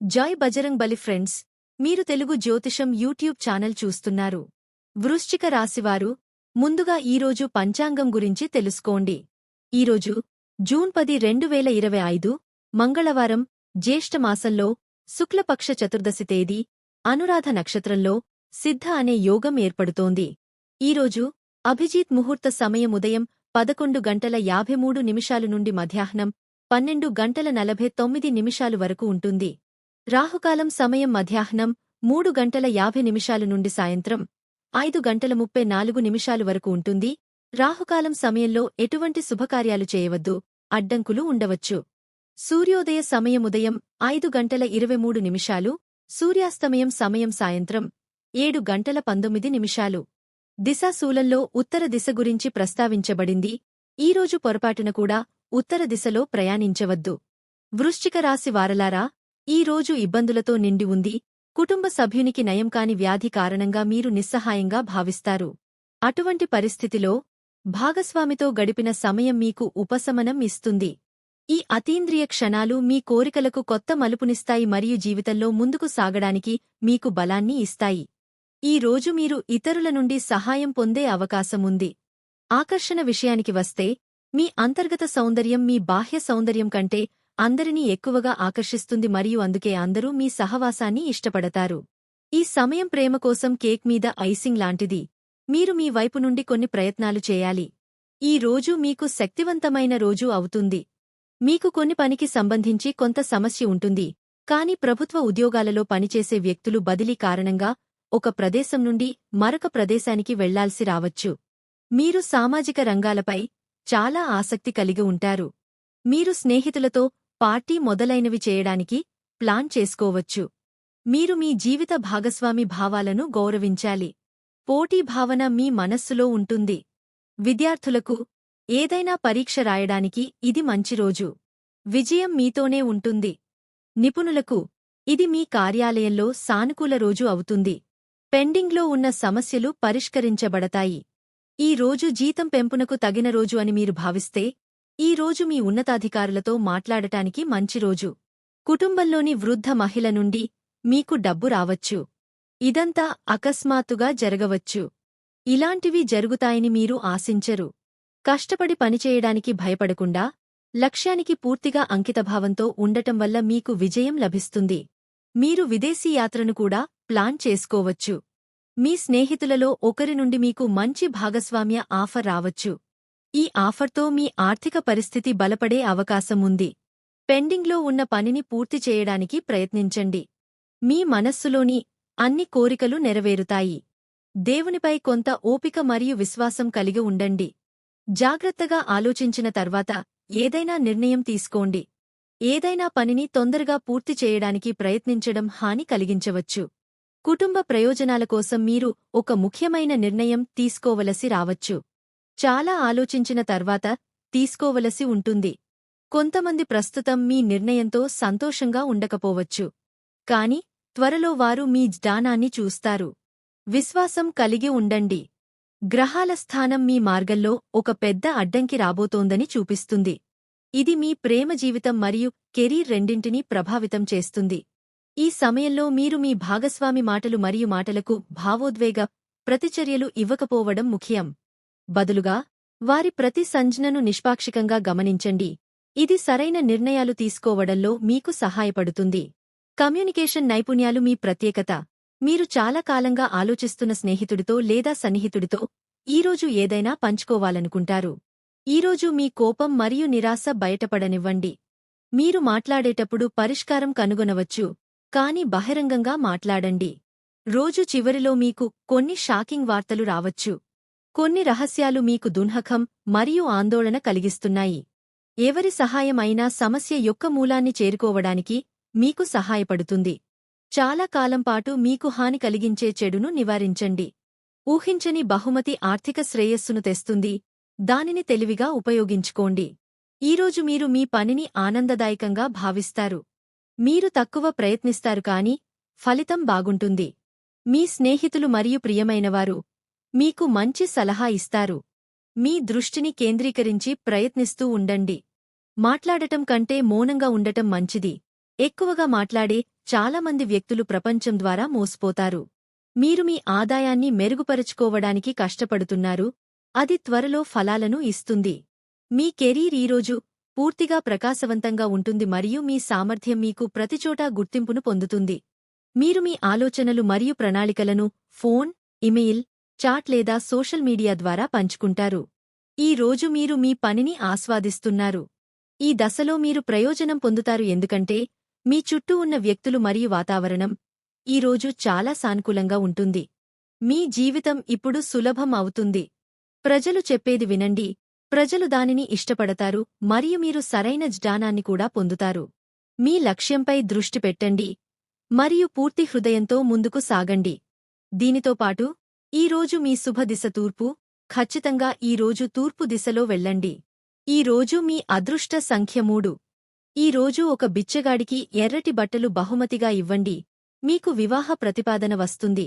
జై బజరంగ్ బలి ఫ్రెండ్స్ మీరు తెలుగు జ్యోతిషం యూట్యూబ్ ఛానల్ చూస్తున్నారు. వృశ్చిక రాశివారు ముందుగా ఈరోజు పంచాంగం గురించి తెలుసుకోండి. ఈరోజు జూన్ పది రెండు వేల ఇరవై ఐదు మంగళవారం జ్యేష్ఠమాసంలో శుక్లపక్ష చతుర్దశి తేదీ అనురాధ నక్షత్రంలో సిద్ధ అనే యోగం ఏర్పడుతోంది. ఈరోజు అభిజిత్ ముహూర్త సమయం ఉదయం పదకొండు గంటల యాభై మూడు నిమిషాలు నుండి మధ్యాహ్నం పన్నెండు గంటల నలభై తొమ్మిది నిమిషాలు వరకు ఉంటుంది. రాహుకాలం సమయం మధ్యాహ్నం మూడు గంటల యాభై నిమిషాలు నుండి సాయంత్రం ఐదు గంటల ముప్పై నాలుగు నిమిషాలు వరకు ఉంటుంది. రాహుకాలం సమయంలో ఎటువంటి శుభకార్యాలు చేయవద్దు అడ్డంకులు ఉండవచ్చు. సూర్యోదయ సమయం ఉదయం ఐదు గంటల ఇరవై మూడు నిమిషాలు సూర్యాస్తమయం సమయం సాయంత్రం ఏడు గంటల పంతొమ్మిది నిమిషాలు. దిశాశూలంలో ఉత్తర దిశ గురించి ప్రస్తావించబడింది. ఈరోజు పొరపాటున కూడా ఉత్తర దిశలో ప్రయాణించవద్దు. వృశ్చిక రాశి వారలారా ఈ రోజు ఇబ్బందులతో నిండి ఉంది. కుటుంబ సభ్యునికి నయం కాని వ్యాధి కారణంగా మీరు నిస్సహాయంగా భావిస్తారు. అటువంటి పరిస్థితిలో భాగస్వామితో గడిపిన సమయం మీకు ఉపశమనం ఇస్తుంది. ఈ అతీంద్రియ క్షణాలు మీ కోరికలకు కొత్త మలుపునిస్తాయి మరియు జీవితంలో ముందుకు సాగడానికి మీకు బలాన్ని ఇస్తాయి. ఈ రోజు మీరు ఇతరుల నుండి సహాయం పొందే అవకాశముంది ఆకర్షణ విషయానికి వస్తే మీ అంతర్గత సౌందర్యం మీ బాహ్య సౌందర్యం కంటే అందరినీ ఎక్కువగా ఆకర్షిస్తుంది మరియు అందుకే అందరూ మీ సహవాసాన్ని ఇష్టపడతారు. ఈ సమయం ప్రేమ కోసం కేక్ మీద ఐసింగ్ లాంటిది. మీరు మీ వైపు నుండి కొన్ని ప్రయత్నాలు చేయాలి. ఈ రోజు మీకు శక్తివంతమైన రోజు అవుతుంది. మీకు కొన్ని పనికి సంబంధించి కొంత సమస్య ఉంటుంది. కాని ప్రభుత్వ ఉద్యోగాలలో పనిచేసే వ్యక్తులు బదిలీ కారణంగా ఒక ప్రదేశం నుండి మరొక ప్రదేశానికి వెళ్ళాల్సి రావచ్చు. మీరు సామాజిక రంగాలపై చాలా ఆసక్తి కలిగి ఉంటారు. మీరు స్నేహితులతో పార్టీ మొదలైనవి చేయడానికి ప్లాన్ చేసుకోవచ్చు. మీరు మీ జీవిత భాగస్వామి భావాలను గౌరవించాలి. పోటీ భావన మీ మనస్సులో ఉంటుంది. విద్యార్థులకు ఏదైనా పరీక్ష రాయడానికి ఇది మంచి రోజు. విజయం మీతోనే ఉంటుంది. నిపుణులకు ఇది మీ కార్యాలయంలో సానుకూల రోజు అవుతుంది. పెండింగ్లో ఉన్న సమస్యలు పరిష్కరించబడతాయి. ఈ రోజు జీతం పెంపునకు తగిన రోజు అని మీరు భావిస్తే ఈ రోజు మీ ఉన్నతాధికారులతో మాట్లాడటానికి మంచి రోజు. కుటుంబంలోని వృద్ధ మహిళ నుండి మీకు డబ్బు రావచ్చు. ఇదంతా అకస్మాత్తుగా జరగవచ్చు. ఇలాంటివి జరుగుతాయని మీరు ఆశించరు. కష్టపడి పనిచేయడానికి భయపడకుండా లక్ష్యానికి పూర్తిగా అంకితభావంతో ఉండటం వల్ల మీకు విజయం లభిస్తుంది. మీరు విదేశీ యాత్రను కూడా ప్లాన్ చేసుకోవచ్చు. మీ స్నేహితులలో ఒకరి నుండి మీకు మంచి భాగస్వామ్య ఆఫర్ రావచ్చు. ఈ ఆఫర్తో మీ ఆర్థిక పరిస్థితి బలపడే అవకాశం ఉంది పెండింగ్లో ఉన్న పనిని పూర్తి చేయడానికి ప్రయత్నించండి. మీ మనస్సులోని అన్ని కోరికలు నెరవేరుతాయి. దేవునిపై కొంత ఓపిక మరియు విశ్వాసం కలిగి ఉండండి. జాగ్రత్తగా ఆలోచించిన తర్వాత ఏదైనా నిర్ణయం తీసుకోండి. ఏదైనా పనిని తొందరగా పూర్తి చేయడానికి ప్రయత్నించడం హాని కలిగించవచ్చు. కుటుంబ ప్రయోజనాల కోసం మీరు ఒక ముఖ్యమైన నిర్ణయం తీసుకోవలసి రావచ్చు. చాలా ఆలోచించిన తర్వాత తీసుకోవలసి ఉంటుంది. కొంతమంది ప్రస్తుతం మీ నిర్ణయంతో సంతోషంగా ఉండకపోవచ్చు. కాని త్వరలో వారు మీ జ్ఞానాన్ని చూస్తారు. విశ్వాసం కలిగి ఉండండి. గ్రహాల స్థానం మీ మార్గంలో ఒక పెద్ద అడ్డంకి రాబోతోందని చూపిస్తుంది. ఇది మీ ప్రేమ జీవితం మరియు కెరీర్ రెండింటినీ ప్రభావితం చేస్తుంది. ఈ సమయంలో మీరు మీ భాగస్వామి మాటలు మరియు మాటలకు భావోద్వేగ ప్రతిచర్యలు ఇవ్వకపోవడం ముఖ్యం. బదులుగా వారి ప్రతి సంజ్ఞను నిష్పాక్షికంగా గమనించండి. ఇది సరైన నిర్ణయాలు తీసుకోవడంలో మీకు సహాయపడుతుంది. కమ్యూనికేషన్ నైపుణ్యాలు మీ ప్రత్యేకత. మీరు చాలా కాలంగా ఆలోచిస్తున్న స్నేహితుడితో లేదా సన్నిహితుడితో ఈరోజు ఏదైనా పంచుకోవాలనుకుంటారు. ఈరోజు మీ కోపం మరియు నిరాశ బయటపడనివ్వండి. మీరు మాట్లాడేటప్పుడు పరిష్కారం కనుగొనవచ్చు కాని బహిరంగంగా మాట్లాడండి. రోజు చివరిలో మీకు కొన్ని షాకింగ్ వార్తలు రావచ్చు. కొన్ని రహస్యాలు మీకు దున్హకం మరియు ఆందోళన కలిగిస్తున్నాయి. ఎవరి సహాయం అయినా సమస్య యొక్క మూలాన్ని చేరుకోవడానికి మీకు సహాయపడుతుంది. చాలా కాలంపాటు మీకు హాని కలిగించే చెడును నివారించండి. ఊహించని బహుమతి ఆర్థిక శ్రేయస్సును తెస్తుంది. దానిని తెలివిగా ఉపయోగించుకోండి. ఈరోజు మీరు మీ పనిని ఆనందదాయకంగా భావిస్తారు. మీరు తక్కువ ప్రయత్నిస్తారు కాని ఫలితం బాగుంటుంది. మీ స్నేహితులు మరియు ప్రియమైనవారు మీకు మంచి సలహా ఇస్తారు. మీ దృష్టిని కేంద్రీకరించి ప్రయత్నిస్తూ ఉండండి. మాట్లాడటం కంటే మౌనంగా ఉండటం మంచిది. ఎక్కువగా మాట్లాడే చాలామంది వ్యక్తులు ప్రపంచం ద్వారా మోసపోతారు. మీరు మీ ఆదాయాన్ని మెరుగుపరుచుకోవడానికి కష్టపడుతున్నారు. అది త్వరలో ఫలాలను ఇస్తుంది. మీ కెరీర్ ఈరోజు పూర్తిగా ప్రకాశవంతంగా ఉంటుంది మరియు మీ సామర్థ్యం మీకు ప్రతిచోటా గుర్తింపును పొందుతుంది. మీరు మీ ఆలోచనలు మరియు ప్రణాళికలను ఫోన్ ఇమెయిల్ చాట్ లేదా సోషల్ మీడియా ద్వారా పంచుకుంటారు. ఈ రోజు మీరు మీ పనిని ఆస్వాదిస్తున్నారు. ఈ దశలో మీరు ప్రయోజనం పొందుతారు ఎందుకంటే మీ చుట్టూ ఉన్న వ్యక్తులు మరియు వాతావరణం ఈ రోజు చాలా సానుకూలంగా ఉంటుంది. మీ జీవితం ఇప్పుడు సులభం అవుతుంది. ప్రజలు చెప్పేది వినండి. ప్రజలు దానిని ఇష్టపడతారు మరియు మీరు సరైన జ్ఞానాన్ని కూడా పొందుతారు. మీ లక్ష్యంపై దృష్టి పెట్టండి. మరియు పూర్తి హృదయంతో ముందుకు సాగండి. దీనితో పాటు ఈరోజు మీ శుభదిశ తూర్పు ఖచ్చితంగా ఈరోజు తూర్పు దిశలో వెళ్ళండి. ఈరోజు మీ అదృష్ట సంఖ్య మూడు. ఈరోజు ఒక బిచ్చగాడికి ఎర్రటి బట్టలు బహుమతిగా ఇవ్వండి. మీకు వివాహ ప్రతిపాదన వస్తుంది.